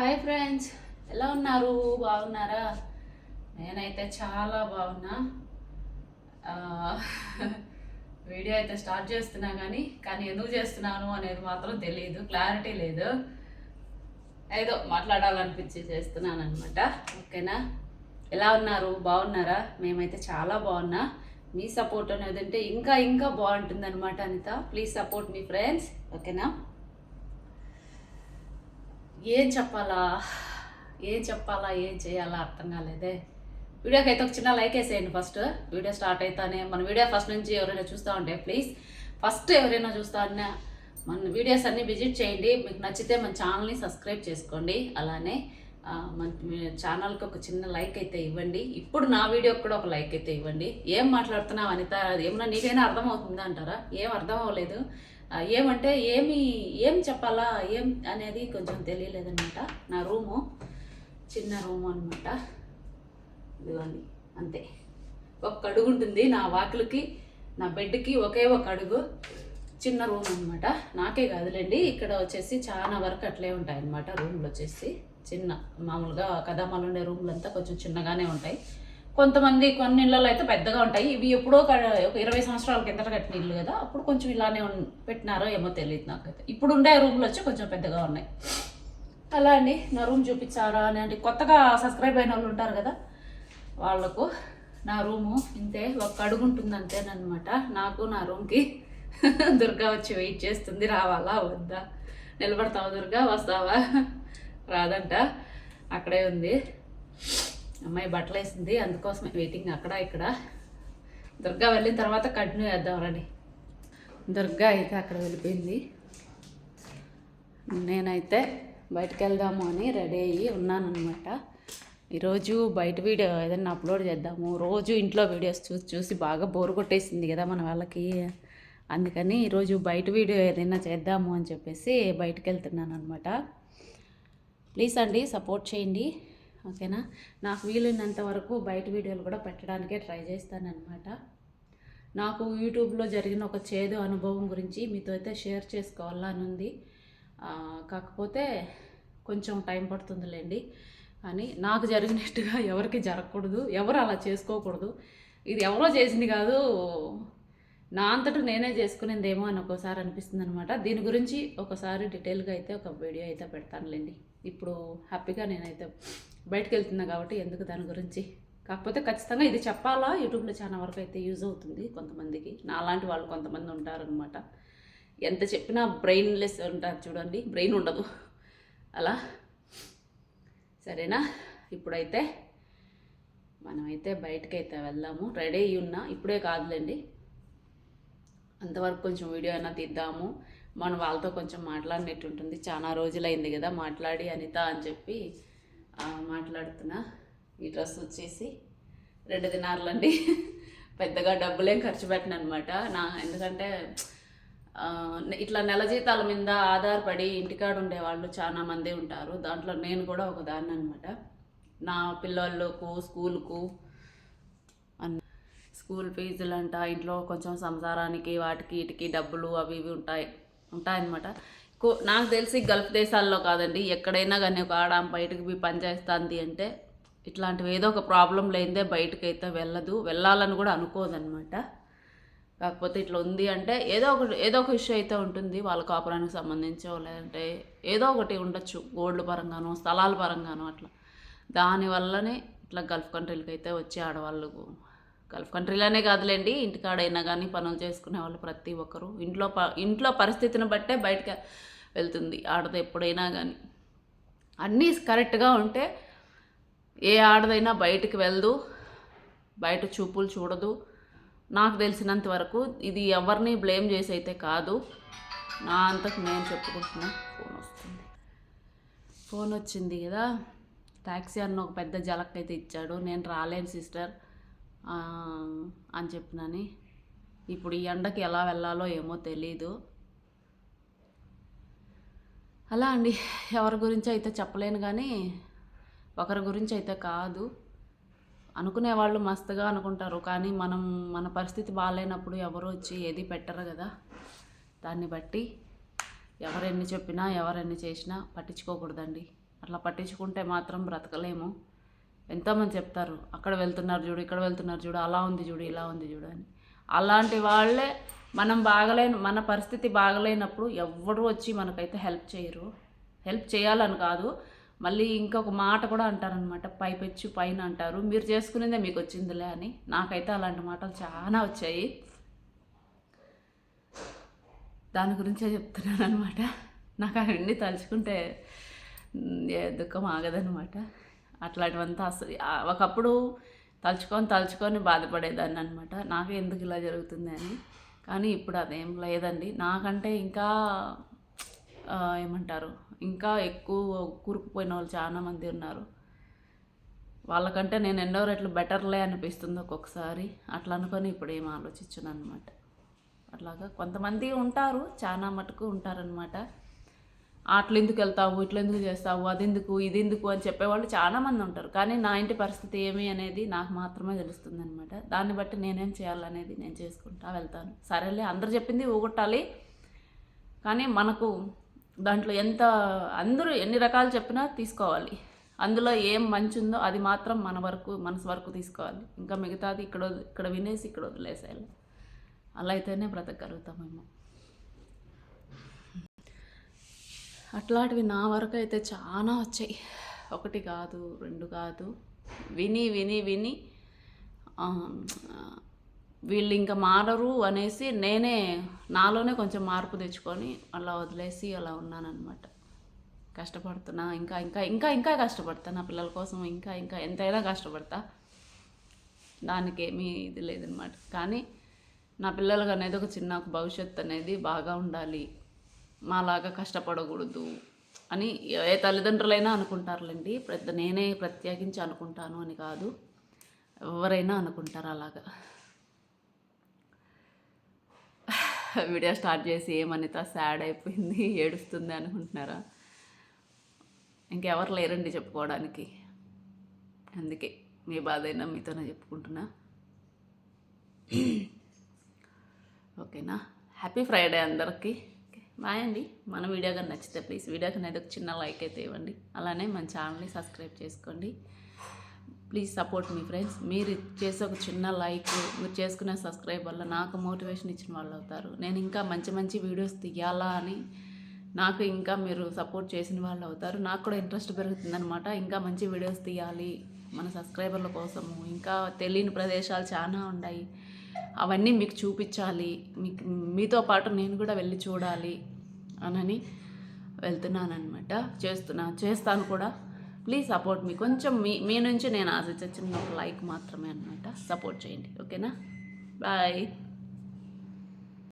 Hi friends ఎలా ఉన్నారు? బాగున్నారా? నేనైతే చాలా బాగున్నా. వీడియో అయితే స్టార్ట్ చేస్తున్నా కానీ కానీ ఎందుకు చేస్తున్నాను అనేది మాత్రం తెలియదు క్లారిటీ లేదు. ఏదో మాట్లాడాలనిపించి చేస్తున్నాను అనమాట ఓకేనా? ఎలా ఉన్నారు? బాగున్నారా? మేమైతే చాలా బాగున్నా. మీ సపోర్ట్ అనేది ఉంటే ఇంకా ఇంకా బాగుంటుంది అనమాట అనిత. ప్లీజ్ సపోర్ట్ మీ ఫ్రెండ్స్. ఓకేనా? ఏం చెప్పాలా? ఏం చెప్పాలా? ఏం చేయాలా? అర్థం కాలేదే. వీడియోకి అయితే ఒక చిన్న లైక్ వేసేయండి ఫస్ట్. వీడియో స్టార్ట్ అవుతానే మన వీడియో ఫస్ట్ నుంచి ఎవరైనా చూస్తూ ఉంటే ప్లీజ్. ఫస్ట్ ఎవరైనా చూస్తా ఉన్నా మన వీడియోస్ అన్నీ విజిట్ చేయండి. మీకు నచ్చితే మన ఛానల్ని సబ్స్క్రైబ్ చేసుకోండి. అలానే మన ఛానల్కి ఒక చిన్న లైక్ అయితే ఇవ్వండి. ఇప్పుడు నా వీడియోకి కూడా ఒక లైక్ అయితే ఇవ్వండి. ఏం మాట్లాడుతున్నావు అనిత? ఏమన్నా నీకైనా అర్థమవుతుందా అంటారా? ఏం అర్థం అవ్వలేదు. ఏమంటే ఏమి ఏం చెప్పాలా ఏం అనేది కొంచెం తెలియలేదనమాట నా రూము చిన్న రూము అనమాట ఇదిగోండి అంతే. ఒక్క అడుగు ఉంటుంది నా వాకిలికి నా బెడ్కి ఒకే ఒక అడుగు. చిన్న రూమ్ అనమాట నాకే కాదులేండి ఇక్కడ వచ్చేసి చాలా వరకు అట్లే ఉంటాయి అనమాట రూమ్లు వచ్చేసి. చిన్న మామూలుగా కథామాలు ఉండే రూమ్లు అంతా కొంచెం చిన్నగానే ఉంటాయి. కొంతమంది కొన్ని ఇళ్ళలో అయితే పెద్దగా ఉంటాయి. ఇవి ఎప్పుడో ఒక ఇరవై సంవత్సరాల కిందట కట్టిన ఇల్లు కదా. అప్పుడు కొంచెం ఇలానే పెట్టినారో ఏమో తెలియదు నాకైతే. ఇప్పుడు ఉండే రూమ్లు వచ్చి కొంచెం పెద్దగా ఉన్నాయి. అలా అండి. నా రూమ్ చూపించారా అని అంటే కొత్తగా సబ్స్క్రైబ్ అయిన వాళ్ళు ఉంటారు కదా వాళ్ళకు నా రూము ఇంతే ఒక అడుగు ఉంటుంది అంతేనమాట నాకు నా రూమ్కి దుర్గా వచ్చి వెయిట్ చేస్తుంది. రావాలా? వద్దా? నిలబడతావా దుర్గా? వస్తావా? రాదంట. అక్కడే ఉంది. అమ్మాయి బట్టలు వేసింది అందుకోసమే వెయిటింగ్ అక్కడ ఇక్కడ. దుర్గా వెళ్ళిన తర్వాత కంటిన్యూ చేద్దాం రండి. దుర్గా అయితే అక్కడ వెళ్ళిపోయింది. నేనైతే బయటకు వెళ్దాము అని రెడీ అయ్యి ఉన్నానమాట ఈరోజు బయట వీడియో ఏదైనా అప్లోడ్ చేద్దాము. రోజు ఇంట్లో వీడియోస్ చూసి చూసి బాగా బోర్ కొట్టేసింది కదా మన వాళ్ళకి. అందుకని ఈరోజు బయట వీడియో ఏదైనా చేద్దాము అని చెప్పేసి బయటకు వెళ్తున్నాను అనమాట ప్లీజ్ అండి సపోర్ట్ చేయండి. ఓకేనా? నాకు వీలైనంత వరకు బయట వీడియోలు కూడా పెట్టడానికే ట్రై చేస్తానన్నమాట. నాకు యూట్యూబ్లో జరిగిన ఒక చేదు అనుభవం గురించి మీతో అయితే షేర్ చేసుకోవాలని ఉంది. కాకపోతే కొంచెం టైం పడుతుందిలేండి. కానీ నాకు జరిగినట్టుగా ఎవరికి జరగకూడదు ఎవరు అలా చేసుకోకూడదు. ఇది ఎవరో చేసింది కాదు నా అంతటా నేనే చేసుకునేదేమో అని ఒకసారి అనిపిస్తుంది అనమాట దీని గురించి ఒకసారి డీటెయిల్గా అయితే ఒక వీడియో అయితే పెడతానులేండి. ఇప్పుడు హ్యాపీగా నేనైతే బయటకు వెళ్తున్నా కాబట్టి ఎందుకు దాని గురించి? కాకపోతే ఖచ్చితంగా ఇది చెప్పాలా? యూట్యూబ్లో చాలా వరకు అయితే యూజ్ అవుతుంది కొంతమందికి. నాలాంటి వాళ్ళు కొంతమంది ఉంటారనమాట ఎంత చెప్పినా బ్రెయిన్లెస్ ఉంటారు చూడండి. బ్రెయిన్ ఉండదు. అలా. సరేనా? ఇప్పుడైతే మనమైతే బయటకైతే వెళ్దాము. రెడీ అయ్యి ఉన్నా. ఇప్పుడే కాదులేండి. అంతవరకు కొంచెం వీడియో అయినా తీద్దాము. మనం వాళ్ళతో కొంచెం మాట్లాడినట్టు ఉంటుంది. చాలా రోజులైంది కదా మాట్లాడి అనిత అని చెప్పి మాట్లాడుతున్నా. ఈ డ్రెస్ వచ్చేసి రెండు దినార్లండి. పెద్దగా డబ్బులేం ఖర్చు పెట్టిన అనమాట నా ఎందుకంటే ఇట్లా నెల జీతాల మీద ఆధారపడి ఇంటికాడ ఉండే వాళ్ళు చాలా మంది ఉంటారు. దాంట్లో నేను కూడా ఒక దాన్ని అనమాట నా పిల్లలకు స్కూల్కు అన్ స్కూల్ ఫీజులు అంట ఇంట్లో కొంచెం సంసారానికి వాటికి వీటికి డబ్బులు అవి ఇవి ఉంటాయి. ఉంటాయన్నమాట. కో- నాకు తెలిసి గల్ఫ్ దేశాల్లో కాదండి ఎక్కడైనా కానీ ఒక ఆడ బయటకు పోయి పనిచేస్తుంది అంటే ఇట్లాంటివి ఏదో ఒక ప్రాబ్లం లేనిదే బయటకైతే అయితే వెళ్ళదు వెళ్ళాలని కూడా అనుకోదన్నమాట. కాకపోతే ఇట్లా ఉంది అంటే ఏదో ఒక ఏదో ఒక ఇష్యూ అయితే ఉంటుంది వాళ్ళ కాపురానికి సంబంధించో లేదంటే ఏదో ఒకటి ఉండొచ్చు గోల్డ్ పరంగానో స్థలాల పరంగానో అట్లా. దానివల్లనే ఇట్లా గల్ఫ్ కంట్రీలకి అయితే వచ్చే ఆడవాళ్ళు గల్ఫ్ కంట్రీలోనే కాదులేండి. ఇంటికాడైనా కానీ పనులు చేసుకునే వాళ్ళు ప్రతి ఒక్కరు. ఇంట్లో ప ఇంట్లో పరిస్థితిని బట్టే బయటకు వెళ్తుంది ఆడది ఎప్పుడైనా కానీ అన్నీ కరెక్ట్గా ఉంటే ఏ ఆడదైనా బయటికి వెళ్దు బయట చూపులు చూడదు. నాకు తెలిసినంత వరకు ఇది ఎవరిని బ్లేమ్ చేసి అయితే కాదు. నా అంతకు నేను చెప్పుకుంటున్నా ఫోన్ వస్తుంది. ఫోన్ వచ్చింది కదా. ట్యాక్సీ అన్న ఒక పెద్ద జలక్ అయితే ఇచ్చాడు. నేను రాలేను సిస్టర్. అని చెప్పినని. ఇప్పుడు ఈ ఎండకి ఎలా వెళ్ళాలో ఏమో తెలీదు. అలా అండి. ఎవరి గురించి అయితే చెప్పలేను కానీ ఒకరి గురించి అయితే కాదు. అనుకునే వాళ్ళు మస్తుగా అనుకుంటారు కానీ మనం మన పరిస్థితి బాగాలేనప్పుడు ఎవరు వచ్చి ఏది పెట్టరు కదా. దాన్ని బట్టి ఎవరెన్ని చెప్పినా ఎవరెన్ని చేసినా పట్టించుకోకూడదండి. అట్లా పట్టించుకుంటే మాత్రం బ్రతకలేము. ఎంతోమంది చెప్తారు? అక్కడ వెళ్తున్నారు చూడు ఇక్కడ వెళ్తున్నారు చూడు అలా ఉంది చూడు ఇలా ఉంది చూడు అని. అలాంటి వాళ్ళే మనం బాగలేని మన పరిస్థితి బాగలేనప్పుడు ఎవ్వరు వచ్చి మనకైతే హెల్ప్ చేయరు. హెల్ప్ చేయాలని కాదు. మళ్ళీ ఇంకొక మాట కూడా అంటారనమాట పైపెచ్చు పైన అంటారు. మీరు చేసుకునేదే మీకు వచ్చిందిలే అని. నాకైతే అలాంటి మాటలు చాలా వచ్చాయి. దాని గురించే చెప్తున్నాను అనమాట నాకు అవన్నీ తలుచుకుంటే ఏ దుఃఖం ఆగదనమాట అట్లాంటివంతా అసలు ఒకప్పుడు తలుచుకొని తలుచుకొని బాధపడేదాన్ని అనమాట నాకు ఎందుకు ఇలా జరుగుతుంది అని. కానీ ఇప్పుడు అదేం లేదండి. నాకంటే ఇంకా ఏమంటారు ఇంకా ఎక్కువ కూరుకుపోయిన వాళ్ళు చాలా మంది ఉన్నారు. వాళ్ళకంటే నేను ఎన్నో రెట్లు బెటర్లే అనిపిస్తుంది ఒక్కొక్కసారి. అట్లా అనుకొని ఇప్పుడు ఏం ఆలోచించను అనమాట అట్లాగా కొంతమంది ఉంటారు చాలా మటుకు ఉంటారనమాట అట్లా ఎందుకు వెళ్తావు ఇట్లా ఎందుకు చేస్తావు అది ఎందుకు ఇది ఎందుకు అని చెప్పేవాళ్ళు చాలామంది ఉంటారు. కానీ నా ఇంటి పరిస్థితి ఏమి అనేది నాకు మాత్రమే తెలుస్తుంది అనమాట దాన్ని బట్టి నేనేం చేయాలనేది నేను చేసుకుంటా వెళ్తాను. సరేలే అందరు చెప్పింది ఊగొట్టాలి. కానీ మనకు దాంట్లో ఎంత అందరూ ఎన్ని రకాలు చెప్పినా తీసుకోవాలి. అందులో ఏం మంచి ఉందో అది మాత్రం మన వరకు మనసు వరకు తీసుకోవాలి. ఇంకా మిగతాది ఇక్కడ ఇక్కడ వినేసి ఇక్కడ వదిలేసేయాలి. అలా అయితేనే బ్రతకగలుగుతామేమో. అట్లాంటివి నా వరకు అయితే చాలా వచ్చాయి. ఒకటి కాదు రెండు కాదు. విని విని విని వీళ్ళు ఇంకా మారరు అనేసి నేనే నాలోనే కొంచెం మార్పు తెచ్చుకొని అలా వదిలేసి అలా ఉన్నానన్నమాట. కష్టపడుతున్నా ఇంకా ఇంకా ఇంకా ఇంకా కష్టపడతా. నా పిల్లల కోసం ఇంకా ఇంకా ఎంతైనా కష్టపడతా. దానికి ఏమీ ఇది లేదనమాట కానీ నా పిల్లలకు అనేది ఒక చిన్న భవిష్యత్తు అనేది బాగా ఉండాలి. మాలాగా కష్టపడకూడదు అని ఏ తల్లిదండ్రులైనా అనుకుంటారులేండి. పెద్ద నేనే ప్రత్యేకించి అనుకుంటాను అని కాదు. ఎవరైనా అనుకుంటారు అలాగా. వీడియో స్టార్ట్ చేసి ఏమనిత సాడ్ అయిపోయింది ఏడుస్తుంది అనుకుంటున్నారా? ఇంకెవరు లేరండి చెప్పుకోవడానికి. అందుకే మీ బాధ అయినా మీతోనే చెప్పుకుంటున్నా. ఓకేనా? హ్యాపీ ఫ్రైడే అందరికీ. బాయ్ అండి. మన వీడియో కానీ నచ్చితే ప్లీజ్ వీడియో కానీ ఒక చిన్న లైక్ అయితే ఇవ్వండి. అలానే మన ఛానల్ని సబ్స్క్రైబ్ చేసుకోండి. ప్లీజ్ సపోర్ట్ మీ ఫ్రెండ్స్ మీరు చేసే ఒక చిన్న లైక్ మీరు చేసుకునే సబ్స్క్రైబ్ వల్ల నాకు మోటివేషన్ ఇచ్చిన వాళ్ళు అవుతారు. నేను ఇంకా మంచి మంచి వీడియోస్ తీయాలా అని నాకు ఇంకా మీరు సపోర్ట్ చేసిన వాళ్ళు అవుతారు. నాకు కూడా ఇంట్రెస్ట్ పెరుగుతుందనమాట ఇంకా మంచి వీడియోస్ తీయాలి. మన సబ్స్క్రైబర్ల కోసము. ఇంకా తెలియని ప్రదేశాలు చాలా ఉన్నాయి. అవన్నీ మీకు చూపించాలి. మీకు మీతో పాటు నేను కూడా వెళ్ళి చూడాలి అనని వెళ్తున్నానమాట చేస్తున్నా చేస్తాను కూడా. ప్లీజ్ సపోర్ట్ మీ కొంచెం మీ మీ నుంచి నేను ఆశించిన ఒక లైక్ మాత్రమే అనమాట సపోర్ట్ చేయండి. ఓకేనా బాయ్